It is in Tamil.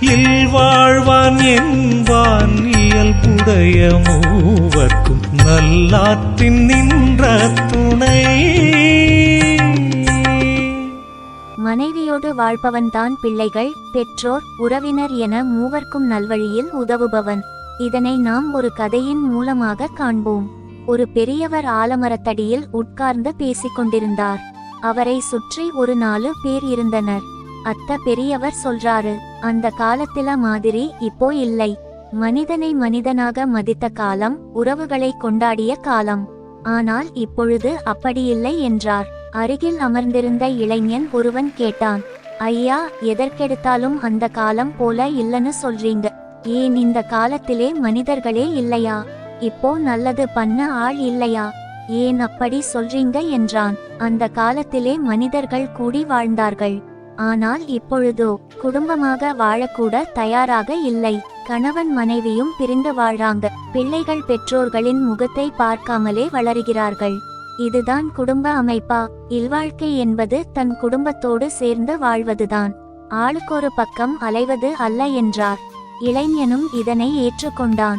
இல்வாழ்வான் என்பான் இயல்புடைய மூவர்க்கும் நல்லாற்றின் நின்ற துணை. மனைவியோடு வாழ்பவன்தான் பிள்ளைகள் பெற்றோர் உறவினர் என மூவர்க்கும் நல்வழியில் உதவுபவன். இதனை நாம் ஒரு கதையின் மூலமாக காண்போம். ஒரு பெரியவர் ஆலமரத்தடியில் உட்கார்ந்து பேசிக் கொண்டிருந்தார் அவரை சுற்றி ஒரு நாலு பேர் இருந்தனர். அத்த பெரியவர் சொல்றாரு அந்த காலத்தில மாதிரி இப்போ இல்லை. மனிதனை மனிதனாக மதித்த காலம் உறவுகளை கொண்டாடிய காலம். ஆனால் இப்பொழுது அப்படியில்லை என்றார். அருகில் அமர்ந்திருந்த இளைஞன் ஒருவன் கேட்டான் ஐயா எதற்கெடுத்தாலும் அந்த காலம் போல இல்லன்னு சொல்றீங்க. ஏன் இந்த காலத்திலே மனிதர்களே இல்லையா? இப்போ நல்லது பண்ண ஆள் இல்லையா? ஏன் அப்படி சொல்றீங்க? என்றான். அந்த காலத்திலே மனிதர்கள் கூடி வாழ்ந்தார்கள். ஆனால் இப்பொழுதோ குடும்பமாக வாழக்கூட தயாராக இல்லை. கணவன் மனைவியும் பிரிந்து வாழ்றாங்க. பிள்ளைகள் பெற்றோர்களின் முகத்தை பார்க்காமலே வளருகிறார்கள். இதுதான் குடும்ப அமைப்பா? இல்வாழ்க்கை என்பது தன் குடும்பத்தோடு சேர்ந்து வாழ்வதுதான். ஆளுக்கொரு பக்கம் அலைவது அல்ல என்றார். இளைஞனும் இதனை ஏற்றுக்கொண்டான்.